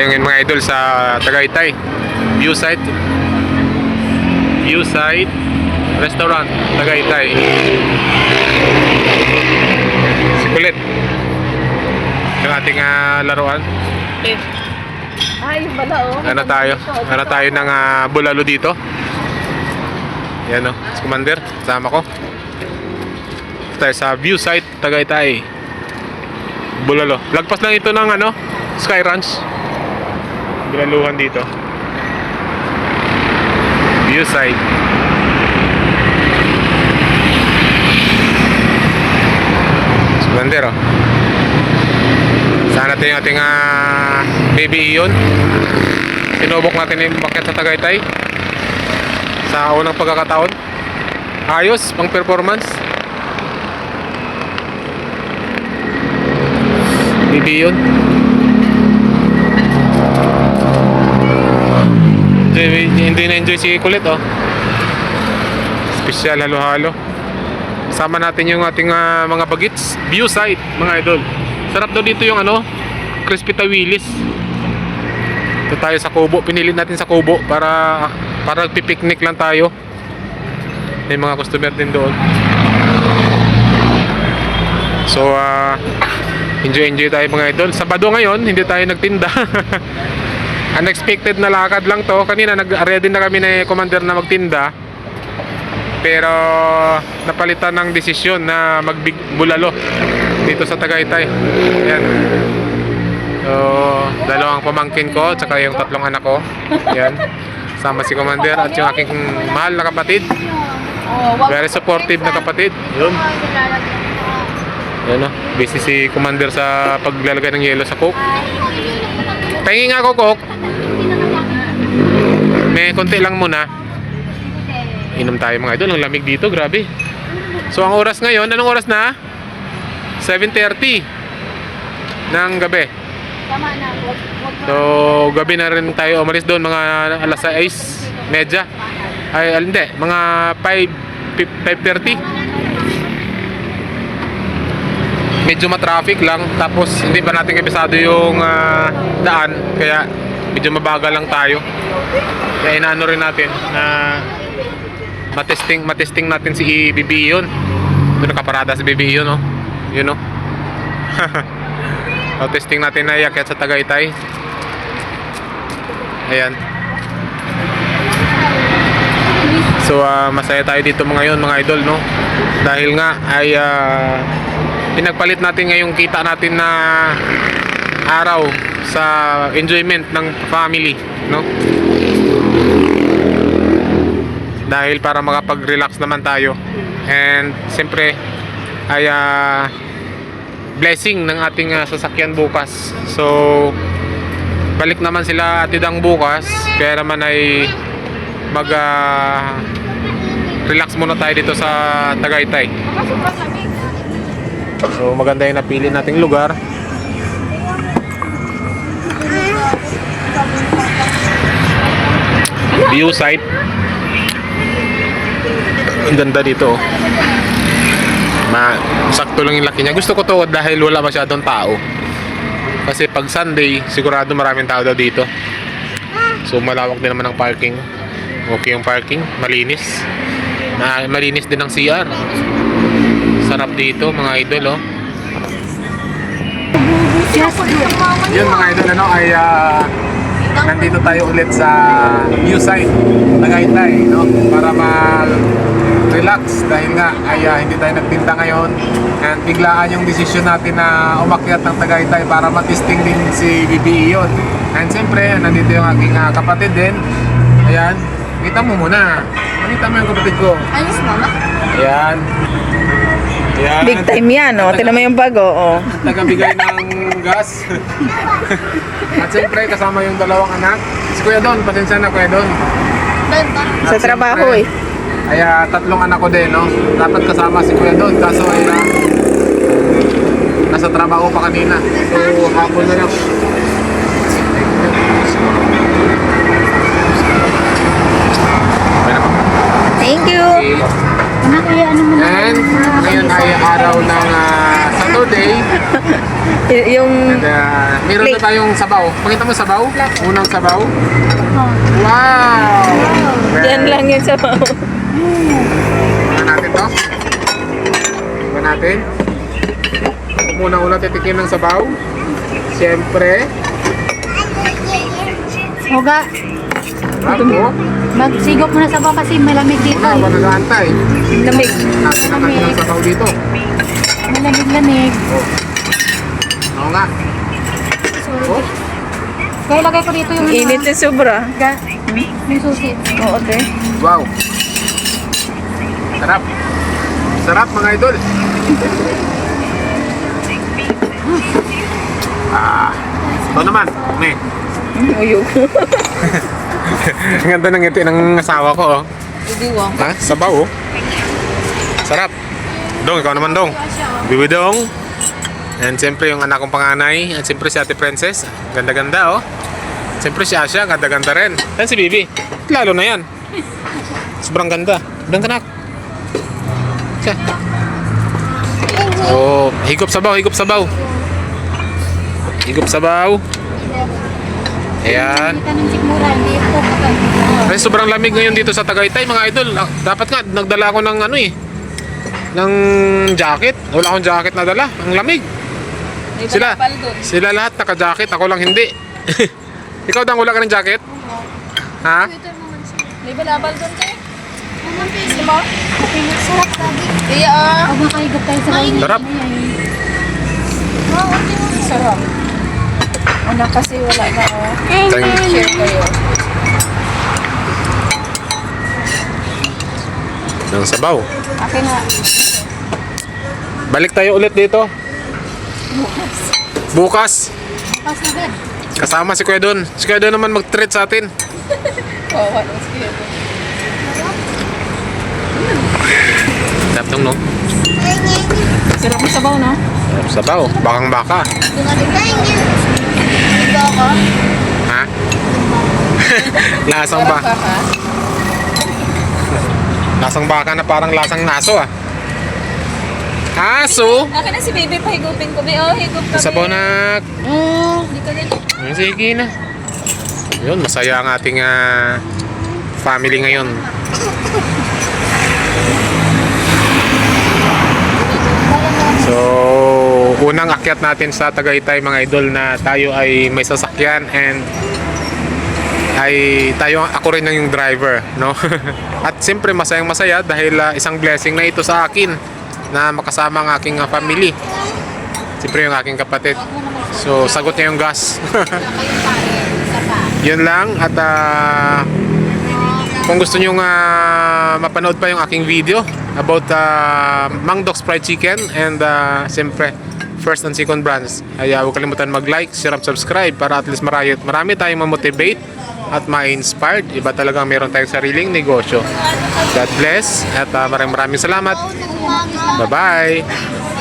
tayo ngayon mga idol sa Tagaytay. Viewside. Viewside Restaurant, Tagaytay. Si Kulit. Yung ating ah, laruan. Ay, bala oh. Ano tayo? Ano tayo ng ah, bulalo dito? Yan o, si Commander, kasama ko. Tayo sa view site, Tagaytay. Bulalo. Lagpas lang ito ng ano, Sky Ranch. Bulaluhan dito. View site. Si Commander oh. Sana natin yung ating ah, baby iyon. Sinubok natin yung bakit sa Tagaytay sa unang pagkakataon. Ayos, pang performance. Bibi yun. Enjoy, hindi na-enjoy si Kulit, oh. Special halo-halo. Sama natin yung ating ah, mga bagits. View site, mga idol. Sarap daw dito yung ano, crispy tawilis. Ito tayo sa Kubo. Pinilit natin sa Kubo para para pipiknik lang tayo. May mga customer din doon. So, ah enjoy enjoy tayo mga idol. Sabado ngayon, hindi tayo nagtinda. Unexpected na lakad lang to. Kanina nag-ready na kami na commander na magtinda. Pero napalitan ng desisyon na magbulalo dito sa Tagaytay. Ayan. So, dalawang pamangkin ko, tsaka yung tatlong anak ko. Yan. Sama si Commander at yung aking mahal na kapatid. Very supportive na kapatid. Yun. Yan o. Busy si Commander sa paglalagay ng yelo sa coke. Pahingi nga ako coke. May konti lang muna. Inom tayo mga idol. Ang lamig dito. Grabe. So ang oras ngayon, anong oras na? 7.30 ng gabi. So, gabi na rin tayo umalis doon mga alas 6, medya. Ay, hindi, mga 5, 5.30. Medyo matraffic lang, tapos hindi pa natin kabisado yung ah, daan, kaya medyo mabagal lang tayo. Kaya inaano rin natin na matesting, matesting natin si BB yun. Doon nakaparada si BB yun, no? Yun, no? So, testing natin na iakyat sa Tagaytay. Ayan. So, ah, masaya tayo dito mga ngayon, mga idol, no? Dahil nga ay ah, pinagpalit natin ngayong kita natin na araw sa enjoyment ng family, no? Dahil para makapag-relax naman tayo. And siyempre ay ah, blessing ng ating ah, sasakyan bukas. So, balik naman sila atidang bukas. Kaya naman ay mag ah, relax muna tayo dito sa Tagaytay. So, maganda yung napili nating lugar. View site. Ang ganda dito. oh. Ma, sakto lang yung laki niya. Gusto ko to dahil wala masyadong tao. Kasi pag Sunday, sigurado maraming tao daw dito. So malawak din naman ang parking. Okay yung parking, malinis. Na, malinis din ang CR. Sarap dito mga idol oh. Yun mga idol ano ay ah, nandito tayo ulit sa view site Tagaytay no? Para mag relax dahil nga ay ah, hindi tayo nagtinda ngayon. And biglaan yung desisyon natin na umakyat ng Tagaytay para matisting din si BBE yun and siyempre nandito yung aking ah, kapatid din. Ayan kita mo muna. Nakita mo yung kapatid ko. Ayos mama. ayan ayan Big time yan, oh. Tignan mo yung bago, oh. tagabigay ng gas. At siyempre, kasama yung dalawang anak. Si Kuya Don, pasensya na Kuya Don. Benta. Sa At trabaho, siyempre, eh. Ay, ah, tatlong anak ko din, no? Dapat kasama si Kuya Don, kaso ay ah, nasa trabaho pa kanina. So, hapon na lang. And, uh, meron na Plate. tayong sabaw. Pakita mo sabaw. Unang sabaw. Wow! Yan lang yun sa pao. Tingnan natin to. Tingnan natin. Muna una titikim ng sabaw. Siyempre. Huga. Bravo. Magsigop muna sa baba kasi malamig dito. Una, wala nag-aantay. Lamig. Natin ang sabaw dito. Malamig-lamig. Oo nga. Oh, Kaya lagay ko dito yung Init sa sobra. Ga, yung susi. Oo, te. wow. Sarap. Sarap mga idol. Ah, ito naman. May. Uyog. Ang ganda ng ngiti ng asawa ko, oh. Idiwang. Ha? Sabaw, oh. Sarap. Dong, ikaw naman, Dong. Bibi Dong. And siyempre yung anak kong panganay. At siyempre si Ate Princess. Ganda-ganda, oh. Siyempre si Asha, ganda-ganda rin. Yan si Bibi. Lalo na yan. Sobrang ganda. Ganda anak. Siya. Oh, higop sabaw, higop sabaw. Higop sabaw. Ayan. Kasi sobrang lamig ngayon dito sa Tagaytay, mga idol. Ah, Dapat nga, nagdala ako ng ano eh. Ng jacket. Wala akong jacket na dala. Ang lamig. Sila, sila lahat naka-jacket. Ako lang hindi. Ikaw dang wala ka ng jacket? Ha? May balabal doon tayo. Gusto mo? Okay, sarap lagi. Iya ah. Huwag makahigop tayo sa kain. Sarap. Sarap. Una kasi wala na oh. Thank you. Share kayo. Ng sabaw. Akin na. Balik tayo ulit dito. Bukas. Pas na bed. Kasama si Kuya Don. Si Kuya Don naman mag-treat sa atin. Oo, ano sige. Sarap nung no? Sarap ng sabaw, no? Sabaw. Bakang baka. Ito ako. Ha? lasang ba? Lasang baka na parang lasang naso ah. Aso? Akin na si baby, pahigupin ko. Be, oh, higup kami. Sabaw na. Hindi ka rin. Sige na. Yun, masaya ang ating ah, family ngayon. So, unang akyat natin sa Tagaytay mga idol na tayo ay may sasakyan and ay tayo ako rin ang yung driver, no? At siyempre masayang masaya dahil ah, isang blessing na ito sa akin na makasama ang aking ah, family. Siyempre yung aking kapatid. So, sagot niya yung gas. Yun lang at ah, kung gusto nyo mapanood pa yung aking video about uh, Mang Doc's Fried Chicken and uh, siyempre first and second brands ay uh, huwag kalimutan mag-like, share subscribe para at least marami, marami tayong ma-motivate at ma-inspired. Iba talagang meron tayong sariling negosyo. God bless at uh, maraming maraming salamat. Bye-bye!